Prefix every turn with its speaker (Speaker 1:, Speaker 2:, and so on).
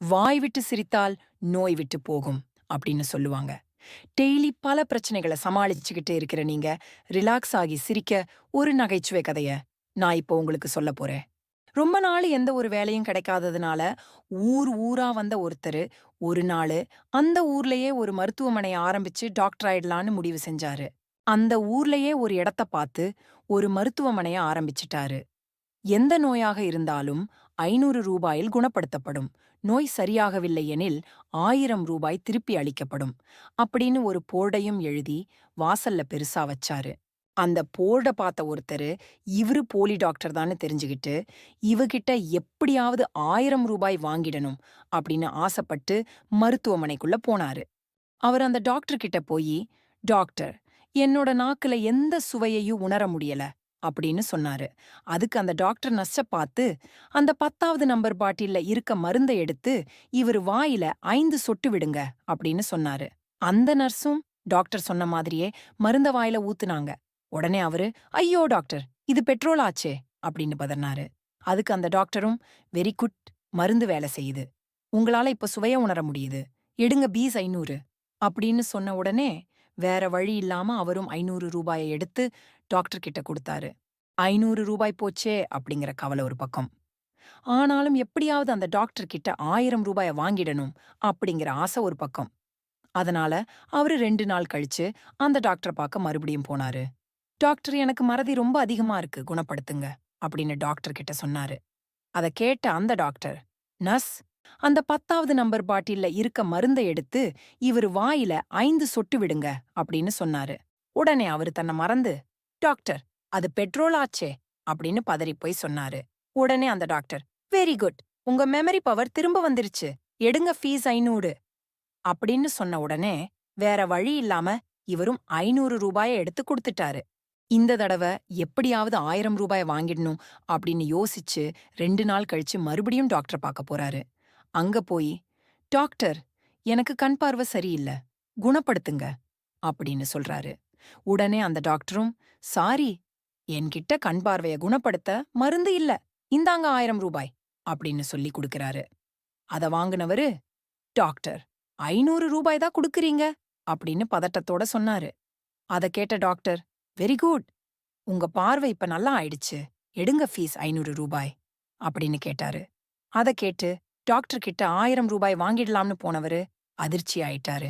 Speaker 1: வாய் விட்டு சிரித்தால் நோய் விட்டு போகும் அப்படின்னு சொல்லுவாங்க. டெய்லி பல பிரச்சனைகளை சமாளிச்சுக்கிட்டு இருக்கிற நீங்க ரிலாக்ஸ் ஆகி சிரிக்க ஒரு நகைச்சுவை கதைய நான் இப்போ உங்களுக்கு சொல்ல போறேன். ரொம்ப நாள் எந்த ஒரு வேலையும் கிடைக்காததுனால ஊர் ஊரா வந்த ஒருத்தர் ஒரு நாள் அந்த ஊர்லயே ஒரு மருத்துவமனையை ஆரம்பிச்சு டாக்டர் ஆயிடலான்னு முடிவு செஞ்சாரு. அந்த ஊர்லயே ஒரு இடத்த பார்த்து ஒரு மருத்துவமனைய ஆரம்பிச்சிட்டாரு. எந்த நோயாக இருந்தாலும் ஐநூறு ரூபாயில் குணப்படுத்தப்படும். நோய் சரியாகவில்லை எனில் ஆயிரம் ரூபாய் திருப்பி அளிக்கப்படும். அப்படின்னு ஒரு போர்டையும் எழுதி வாசல்ல பெருசா வச்சாரு. அந்த போர்ட பார்த்த ஒருத்தர் இவரு போலி டாக்டர் தான் தெரிஞ்சுக்கிட்டு இவகிட்ட எப்படியாவது ஆயிரம் ரூபாய் வாங்கிடணும் அப்படின்னு ஆசைப்பட்டு மருத்துவமனைக்குள்ள போனாரு. அவர் அந்த டாக்டர் கிட்ட போய் டாக்டர் என்னோட நாக்குல எந்த சுவையையும் உணர முடியல. அப்படின்னு சொன்னாரு. அதுக்கு அந்த டாக்டர் நர்ஸ பார்த்து அந்த பத்தாவது நம்பர் பாட்டில்ல இருக்க மருந்தை எடுத்து இவர் வாயில ஐந்து சொட்டு விடுங்க அப்படின்னு சொன்னாரு. அந்த நர்ஸும் டாக்டர் சொன்ன மாதிரியே மருந்த வாயில ஊத்துனாங்க. உடனே அவரு ஐயோ டாக்டர் இது பெட்ரோல் ஆச்சே அப்படின்னு பதறினாரு. அதுக்கு அந்த டாக்டரும் வெரி குட் மருந்து வேலை செய்யுது. உங்களால இப்ப சுவைய உணர முடியுது. எடுங்க பீஸ் ஐநூறு அப்படின்னு சொன்ன உடனே வேற வழி இல்லாம அவரும் ஐநூறு ரூபாயை எடுத்து டாக்டர் கிட்ட கொடுத்தாரு. ஐநூறு ரூபாய் போச்சே அப்படிங்கிற கவலை ஒரு பக்கம். ஆனாலும் எப்படியாவது அந்த டாக்டர் கிட்ட ஆயிரம் ரூபாய வாங்கிடணும் அப்படிங்கிற ஆசை ஒரு பக்கம். அதனால அவரு ரெண்டு நாள் கழிச்சு அந்த டாக்டரை பார்க்க மறுபடியும் போனாரு. டாக்டர் எனக்கு மறதி ரொம்ப அதிகமா இருக்கு குணப்படுத்துங்க அப்படின்னு டாக்டர் கிட்ட சொன்னாரு. அத கேட்ட அந்த டாக்டர் நர்ஸ் அந்த பத்தாவது நம்பர் பாட்டில்ல இருக்க மருந்தை எடுத்து இவர் வாயில ஐந்து சொட்டு விடுங்க அப்படின்னு சொன்னாரு. உடனே அவரு தன்னை மறந்து டாக்டர் அது பெட்ரோல் ஆச்சே அப்படின்னு பதறி போய் சொன்னாரு. உடனே அந்த டாக்டர் வெரி குட் உங்க மெமரி பவர் திரும்ப வந்துருச்சு எடுங்க ஃபீஸ் ஐநூறு அப்படின்னு சொன்ன உடனே வேற வழி இல்லாம இவரும் ஐநூறு ரூபாய எடுத்து கொடுத்துட்டாரு. இந்த தடவை எப்படியாவது ஆயிரம் ரூபாய் வாங்கிடணும் அப்படின்னு யோசிச்சு ரெண்டு நாள் கழிச்சு மறுபடியும் டாக்டர் பார்க்க போறாரு. அங்க போய் டாக்டர் எனக்கு கண் பார்வை சரியில்லை குணப்படுத்துங்க அப்படின்னு சொல்றாரு. உடனே அந்த டாக்டரும் சாரி என்கிட்ட கண் பார்வைய குணப்படுத்த மருந்து இல்ல இந்தாங்க ஆயிரம் ரூபாய் அப்படின்னு சொல்லி கொடுக்கறாரு. அத வாங்குனவரு டாக்டர் ஐநூறு ரூபாய் தான் குடுக்கறீங்க அப்படின்னு பதட்டத்தோட சொன்னாரு. அத கேட்ட டாக்டர் வெரி குட் உங்க பார்வை இப்ப நல்லா ஆயிடுச்சு எடுங்க ஃபீஸ் ஐநூறு ரூபாய் அப்படின்னு கேட்டாரு. அத கேட்டு டாக்டர் கிட்ட ஆயிரம் ரூபாய் வாங்கிடலாம்னு போனவரு அதிர்ச்சி ஆயிட்டாரு.